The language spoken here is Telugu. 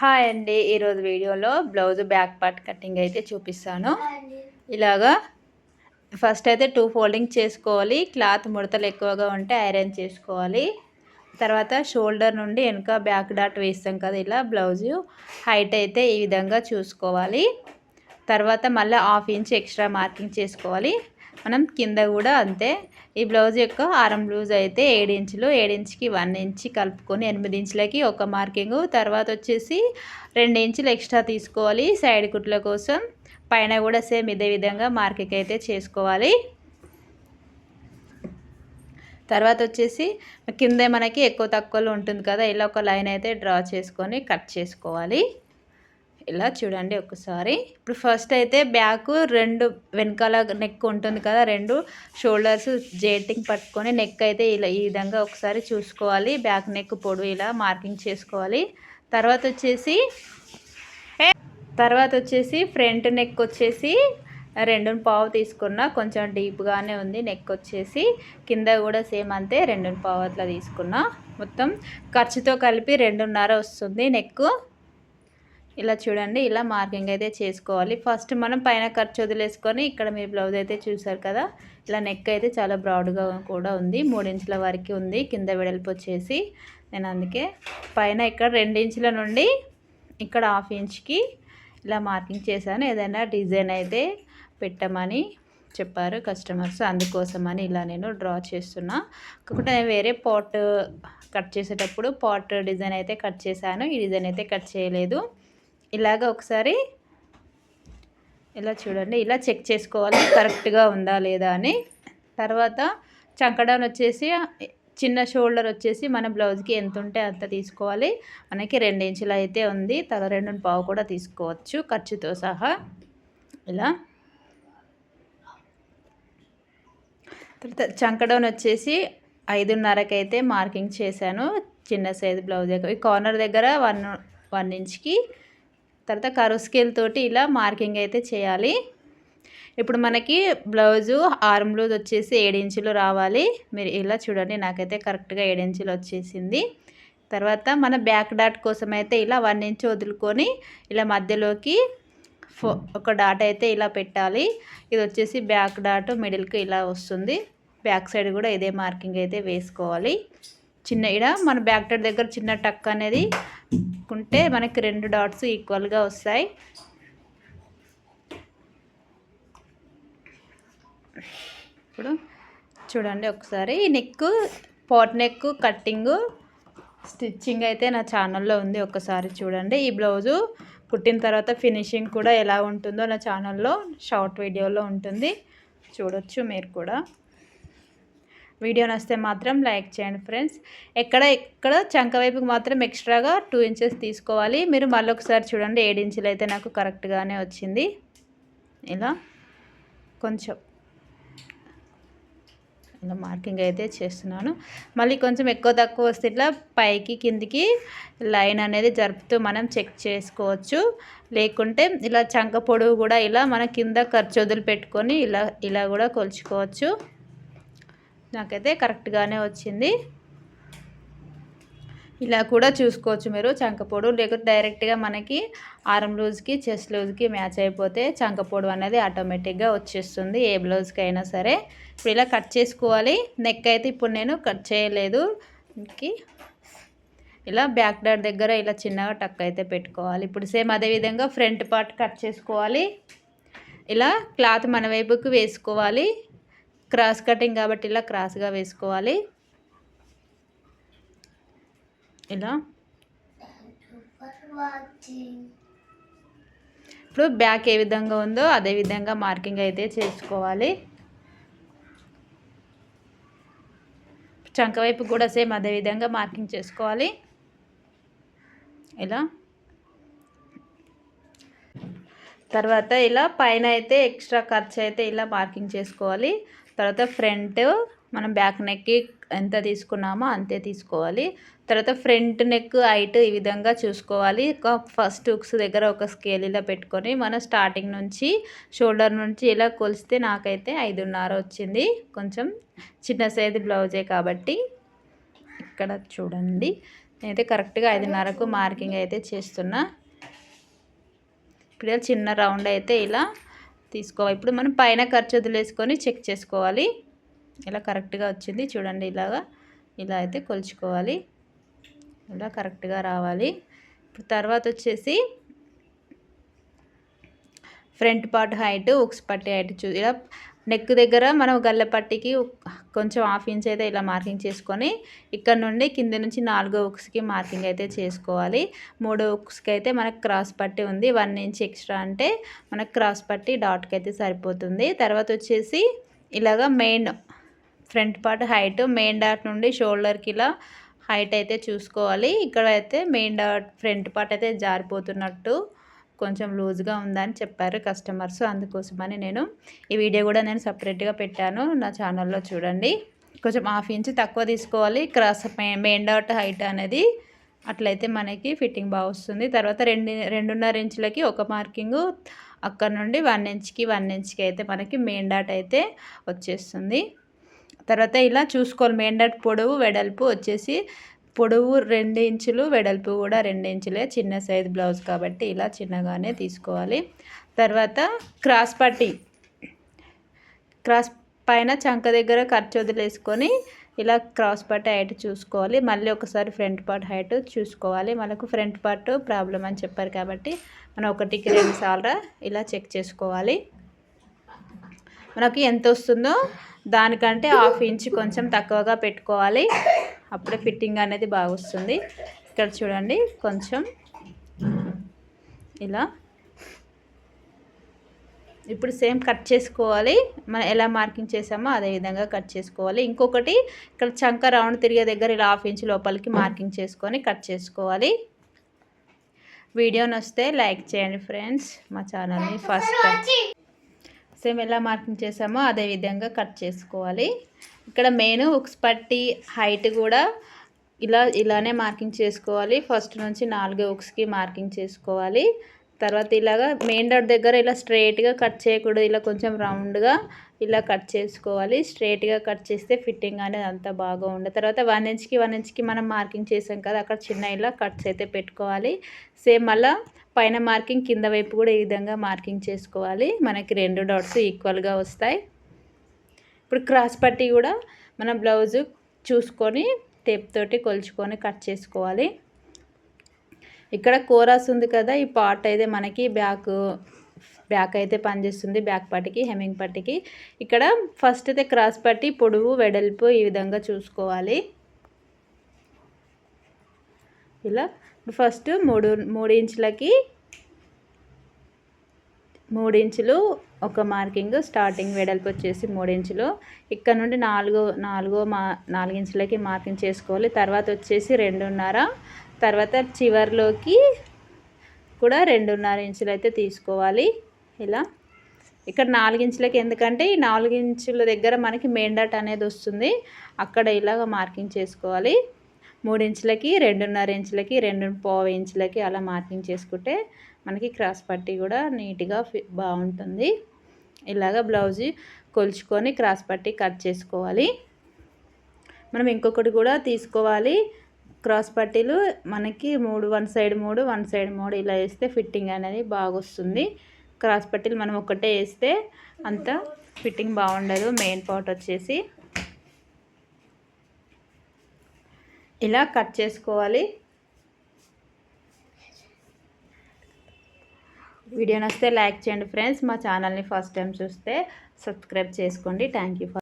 హాయ్ అండి ఈరోజు వీడియోలో బ్లౌజ్ బ్యాక్ పార్ట్ కటింగ్ అయితే చూపిస్తాను. ఇలాగా ఫస్ట్ అయితే టూ ఫోల్డింగ్ చేసుకోవాలి క్లాత్ ముడతలు ఎక్కువగా ఉంటే ఐరన్ చేసుకోవాలి. తర్వాత షోల్డర్ నుండి వెనుక బ్యాక్ డాట్ వేస్తాం కదా ఇలా బ్లౌజు. హైట్ అయితే ఈ విధంగా చూసుకోవాలి. తర్వాత మళ్ళీ హాఫ్ ఇంచ్ ఎక్స్ట్రా మార్కింగ్ చేసుకోవాలి. మనం కింద కూడా అంతే. ఈ బ్లౌజ్ యొక్క ఆరం లూజ్ అయితే ఏడు ఇంచులు ఇంచుకి వన్ ఇంచ్ కలుపుకొని ఎనిమిది ఇంచులకి ఒక మార్కింగ్. తర్వాత వచ్చేసి రెండు ఇంచులు ఎక్స్ట్రా తీసుకోవాలి సైడ్ కుట్ల కోసం. పైన కూడా సేమ్ ఇదే విధంగా మార్కింగ్ అయితే చేసుకోవాలి. తర్వాత వచ్చేసి కింద మనకి ఎక్కువ తక్కువలో ఉంటుంది కదా ఇలా ఒక లైన్ అయితే డ్రా చేసుకొని కట్ చేసుకోవాలి. ఇలా చూడండి ఒకసారి. ఇప్పుడు ఫస్ట్ అయితే బ్యాక్ రెండు వెనకాల నెక్ ఉంటుంది కదా రెండు షోల్డర్స్ జేటింగ్ పట్టుకొని నెక్ అయితే ఇలా ఈ విధంగా ఒకసారి చూసుకోవాలి. బ్యాక్ నెక్ పొడవు ఇలా మార్కింగ్ చేసుకోవాలి. తర్వాత వచ్చేసి తర్వాత వచ్చేసి ఫ్రంట్ నెక్ వచ్చేసి రెండు పావు తీసుకున్న కొంచెం డీప్గానే ఉంది నెక్ వచ్చేసి. కింద కూడా సేమ్ అంతే రెండు పావు అట్లా తీసుకున్నా. మొత్తం ఖర్చుతో కలిపి రెండున్నర వస్తుంది నెక్ ఇలా చూడండి ఇలా మార్కింగ్ అయితే చేసుకోవాలి. ఫస్ట్ మనం పైన ఖర్చు వదిలేసుకొని ఇక్కడ మీరు బ్లౌజ్ అయితే చూసారు కదా ఇలా నెక్ అయితే చాలా బ్రాడ్గా కూడా ఉంది. మూడించుల వరకు ఉంది కింద వెడల్పు వచ్చేసి. నేను అందుకే పైన ఇక్కడ రెండించుల నుండి ఇక్కడ హాఫ్ ఇంచ్కి ఇలా మార్కింగ్ చేశాను. ఏదైనా డిజైన్ అయితే పెట్టమని చెప్పారు కస్టమర్స్. అందుకోసమని ఇలా నేను డ్రా చేస్తున్నా. కాకపోతే నేను వేరే పాట్ కట్ చేసేటప్పుడు పాట్ డిజైన్ అయితే కట్ చేశాను. ఈ డిజైన్ అయితే కట్ చేయలేదు. ఇలాగ ఒకసారి ఇలా చూడండి ఇలా చెక్ చేసుకోవాలి కరెక్ట్గా ఉందా లేదా అని. తర్వాత చంకడాన్ వచ్చేసి చిన్న షోల్డర్ వచ్చేసి మన బ్లౌజ్కి ఎంత ఉంటే అంత తీసుకోవాలి. మనకి రెండు ఇంచులు అయితే ఉంది తల రెండు పావు కూడా తీసుకోవచ్చు ఖర్చుతో సహా. ఇలా. తర్వాత చంకడౌన్ వచ్చేసి ఐదున్నరకైతే మార్కింగ్ చేశాను చిన్న సైజు బ్లౌజ్. ఈ కార్నర్ దగ్గర వన్ వన్ ఇంచ్కి తర్వాత కరువు స్కేల్ తోటి ఇలా మార్కింగ్ అయితే చేయాలి. ఇప్పుడు మనకి బ్లౌజు ఆర్మ్ బ్లౌజ్ వచ్చేసి ఇంచులు రావాలి. మీరు ఇలా చూడండి నాకైతే కరెక్ట్గా ఏడించులు వచ్చేసింది. తర్వాత మన బ్యాక్ డాట్ కోసం అయితే ఇలా వన్ ఇంచ్ వదులుకొని ఇలా మధ్యలోకి ఫో ఒక డాట్ అయితే ఇలా పెట్టాలి. ఇది వచ్చేసి బ్యాక్ డాట్ మిడిల్కి ఇలా వస్తుంది. బ్యాక్ సైడ్ కూడా ఇదే మార్కింగ్ అయితే వేసుకోవాలి. చిన్న ఇడ మన బ్యాక్ డాట్ దగ్గర చిన్న టక్ అనేది తీసుకుంటే మనకి రెండు డాట్స్ ఈక్వల్గా వస్తాయి. ఇప్పుడు చూడండి ఒకసారి. ఈ నెక్ పాట్ నెక్ స్టిచ్చింగ్ అయితే నా ఛానల్లో ఉంది ఒకసారి చూడండి. ఈ బ్లౌజు కుట్టిన తర్వాత ఫినిషింగ్ కూడా ఎలా ఉంటుందో నా ఛానల్లో షార్ట్ వీడియోలో ఉంటుంది. చూడొచ్చు మీరు కూడా. వీడియో నచ్చితే మాత్రం లైక్ చేయండి ఫ్రెండ్స్. ఎక్కడ ఎక్కడ చంక వైపుకి మాత్రం ఎక్స్ట్రాగా టూ ఇంచెస్ తీసుకోవాలి. మీరు మళ్ళీ ఒకసారి చూడండి ఏడు ఇంచులు అయితే నాకు కరెక్ట్గానే వచ్చింది. ఇలా కొంచెం ఇలా మార్కింగ్ అయితే చేస్తున్నాను. మళ్ళీ కొంచెం ఎక్కువ తక్కువ వస్తే ఇట్లా పైకి కిందికి లైన్ అనేది జరుపుతూ మనం చెక్ చేసుకోవచ్చు. లేకుంటే ఇలా చంక పొడవు కూడా ఇలా మన కింద ఖర్చు వదిలిపెట్టుకొని ఇలా ఇలా కూడా కొలుచుకోవచ్చు. నాకైతే కరెక్ట్గానే వచ్చింది. ఇలా కూడా చూసుకోవచ్చు మీరు. చంకపోడు లేకపోతే డైరెక్ట్గా మనకి ఆరం లూజ్కి చెస్ట్ లూజ్కి మ్యాచ్ అయిపోతే చంకపోడు అనేది ఆటోమేటిక్గా వచ్చేస్తుంది. ఏ బ్లౌజ్కి అయినా సరే. ఇప్పుడు ఇలా కట్ చేసుకోవాలి. నెక్ అయితే ఇప్పుడు నేను కట్ చేయలేదు. ఇలా బ్యాక్ డాట్ దగ్గర ఇలా చిన్నగా టక్ అయితే పెట్టుకోవాలి. ఇప్పుడు సేమ్ అదేవిధంగా ఫ్రంట్ పార్ట్ కట్ చేసుకోవాలి. ఇలా క్లాత్ మన వైపుకి వేసుకోవాలి. క్రాస్ కటింగ్ కాబట్టి ఇలా క్రాస్గా వేసుకోవాలి. ఇలా. ఇప్పుడు బ్యాక్ ఏ విధంగా ఉందో అదే విధంగా మార్కింగ్ అయితే చేసుకోవాలి. చంక వైపు కూడా సేమ్ అదే విధంగా మార్కింగ్ చేసుకోవాలి. ఇలా. తర్వాత ఇలా పైన అయితే ఎక్స్ట్రా ఖర్చు అయితే ఇలా మార్కింగ్ చేసుకోవాలి. తర్వాత ఫ్రంట్ మనం బ్యాక్ నెక్కి ఎంత తీసుకున్నామో అంతే తీసుకోవాలి. తర్వాత ఫ్రంట్ నెక్ హైట్ ఈ విధంగా చూసుకోవాలి. ఫస్ట్ హుక్స్ దగ్గర ఒక స్కేల్ ఇలా పెట్టుకొని మనం స్టార్టింగ్ నుంచి షోల్డర్ నుంచి ఇలా కొలిస్తే నాకైతే ఐదున్నర వచ్చింది. కొంచెం చిన్న సైజు బ్లౌజే కాబట్టి ఇక్కడ చూడండి. నేనైతే కరెక్ట్గా ఐదున్నరకు మార్కింగ్ అయితే చేస్తున్నా. ఇప్పుడు చిన్న రౌండ్ అయితే ఇలా తీసుకోవాలి. ఇప్పుడు మనం పైన ఖర్చు వదిలేసుకొని చెక్ చేసుకోవాలి. ఇలా కరెక్ట్గా వచ్చింది. చూడండి ఇలాగా. ఇలా అయితే కొలుచుకోవాలి. ఇలా కరెక్ట్గా రావాలి. ఇప్పుడు తర్వాత వచ్చేసి ఫ్రంట్ పార్ట్ హైట్ ఉక్స్ పట్టి హైట్ చూ ఇలా నెక్ దగ్గర మనం గల్లపట్టికి కొంచెం హాఫ్ ఇంచ్ అయితే ఇలా మార్కింగ్ చేసుకొని ఇక్కడ నుండి కింద నుంచి నాలుగో ఉక్స్కి మార్కింగ్ అయితే చేసుకోవాలి. మూడో ఉక్స్కి అయితే మనకు క్రాస్ పట్టి ఉంది. వన్ ఇంచ్ ఎక్స్ట్రా అంటే మనకు క్రాస్ పట్టి డాట్కి అయితే సరిపోతుంది. తర్వాత వచ్చేసి ఇలాగ main front part height main dot నుండి షోల్డర్కి ఇలా హైట్ అయితే చూసుకోవాలి. ఇక్కడ అయితే మెయిన్ డాట్ ఫ్రంట్ పార్ట్ అయితే జారిపోతున్నట్టు కొంచెం లూజ్గా ఉందని చెప్పారు కస్టమర్స్. అందుకోసమని నేను ఈ వీడియో కూడా నేను సపరేట్గా పెట్టాను. నా ఛానల్లో చూడండి. కొంచెం హాఫ్ ఇంచ్ తక్కువ తీసుకోవాలి. క్రాస్ మెయిన్ డాట్ హైట్ అనేది అట్లయితే మనకి ఫిట్టింగ్ బాగా వస్తుంది. తర్వాత రెండు రెండున్నర ఇంచులకి ఒక మార్కింగ్ అక్కడ నుండి వన్ ఇంచ్కి వన్ ఇంచ్కి అయితే మనకి మెయిన్ డాట్ అయితే వచ్చేస్తుంది. తర్వాత ఇలా చూసుకోవాలి. మెయిన్ డాట్ పొడవు వెడల్పు వచ్చేసి పొడవు రెండు ఇంచులు వెడల్పు కూడా రెండు ఇంచులే. చిన్న సైజ్ బ్లౌజ్ కాబట్టి ఇలా చిన్నగానే తీసుకోవాలి. తర్వాత క్రాస్ పట్టి క్రాస్ పైన చంక దగ్గర ఖర్చు వదిలేసుకొని ఇలా క్రాస్ పార్ట్ హైట్ చూసుకోవాలి. మళ్ళీ ఒకసారి ఫ్రంట్ పార్ట్ హైట్ చూసుకోవాలి. మనకు ఫ్రంట్ పార్ట్ ప్రాబ్లం అని చెప్పారు కాబట్టి మనం ఒకటికి రెండు సార్లు ఇలా చెక్ చేసుకోవాలి. మనకి ఎంత వస్తుందో దానికంటే హాఫ్ ఇంచ్ కొంచెం తక్కువగా పెట్టుకోవాలి. అప్పుడే ఫిట్టింగ్ అనేది బాగా వస్తుంది. ఇక్కడ చూడండి కొంచెం ఇలా. ఇప్పుడు సేమ్ కట్ చేసుకోవాలి. మనం ఎలా మార్కింగ్ చేసామో అదే విధంగా కట్ చేసుకోవాలి. ఇంకొకటి ఇక్కడ చంక రౌండ్ తిరిగే దగ్గర ఇలా హాఫ్ ఇంచ్ లోపలికి మార్కింగ్ చేసుకొని కట్ చేసుకోవాలి. వీడియో వస్తే లైక్ చేయండి ఫ్రెండ్స్. మా ఛానల్ని ఫస్ట్ సేమ్ ఎలా మార్కింగ్ చేసామో అదే విధంగా కట్ చేసుకోవాలి. ఇక్కడ మెయిన్ ఉక్స్ పట్టి హైట్ కూడా ఇలా ఇలానే మార్కింగ్ చేసుకోవాలి. ఫస్ట్ నుంచి నాలుగు ఉక్స్కి మార్కింగ్ చేసుకోవాలి. తర్వాత ఇలాగా మెయిన్ డాట్ దగ్గర ఇలా స్ట్రైట్గా కట్ చేయకూడదు. ఇలా కొంచెం రౌండ్గా ఇలా కట్ చేసుకోవాలి. స్ట్రేట్గా కట్ చేస్తే ఫిట్టింగ్ అనేది అంత బాగా ఉండదు తర్వాత వన్ ఇంచ్కి వన్ ఇంచ్కి మనం మార్కింగ్ చేసాం కదా అక్కడ చిన్న ఇలా కట్స్ అయితే పెట్టుకోవాలి. సేమ్ మళ్ళీ పైన మార్కింగ్ కింద వైపు కూడా ఈ విధంగా మార్కింగ్ చేసుకోవాలి. మనకి రెండు డాట్స్ ఈక్వల్గా వస్తాయి. ఇప్పుడు క్రాస్ పట్టి కూడా మన బ్లౌజు చూసుకొని టేప్ తోటి కొలుచుకొని కట్ చేసుకోవాలి. ఇక్కడ కోరాస్ ఉంది కదా ఈ పార్ట్ అయితే మనకి బ్యాక్ బ్యాక్ అయితే పనిచేస్తుంది బ్యాక్ పట్టికి హెమ్మింగ్ పట్టికి. ఇక్కడ ఫస్ట్ అయితే క్రాస్ పట్టి పొడవు వెడల్పు ఈ విధంగా చూసుకోవాలి. ఇలా ఫస్ట్ మూడు మూడు ఇంచులకి మూడు ఇంచులు ఒక మార్కింగ్ స్టార్టింగ్ వెడల్పు వచ్చేసి మూడు ఇంచులు. ఇక్కడ నుండి నాలుగు నాలుగో మా నాలుగు ఇంచులకి మార్కింగ్ చేసుకోవాలి. తర్వాత వచ్చేసి రెండున్నర. తర్వాత చివరిలోకి కూడా రెండున్నర ఇంచులు అయితే తీసుకోవాలి. ఇలా. ఇక్కడ నాలుగించులకి ఎందుకంటే ఈ నాలుగించుల దగ్గర మనకి మెయిన్ డాట్ అనేది వస్తుంది. అక్కడ ఇలాగ మార్కింగ్ చేసుకోవాలి. మూడు ఇంచులకి రెండున్నర ఇంచులకి రెండు పావు ఇంచులకి అలా మార్కింగ్ చేసుకుంటే మనకి క్రాస్ పట్టి కూడా నీట్గా బాగుంటుంది. ఇలాగ బ్లౌజ్ కొలుచుకొని క్రాస్ పట్టి కట్ చేసుకోవాలి. మనం ఇంకొకటి కూడా తీసుకోవాలి. క్రాస్ పట్టీలు మనకి మూడు వన్ సైడ్ మూడు వన్ సైడ్ మూడు ఇలా వేస్తే ఫిట్టింగ్ అనేది బాగా వస్తుంది క్రాస్ పట్టీలు మనం ఒకటే వేస్తే అంత ఫిట్టింగ్ బాగుండదు. మెయిన్ పార్ట్ వచ్చేసి ఇలా కట్ చేసుకోవాలి. వీడియో నచ్చితే లైక్ చేయండి ఫ్రెండ్స్. మా ఛానల్ని ఫస్ట్ టైం చూస్తే సబ్స్క్రైబ్ చేసుకోండి. Thank you for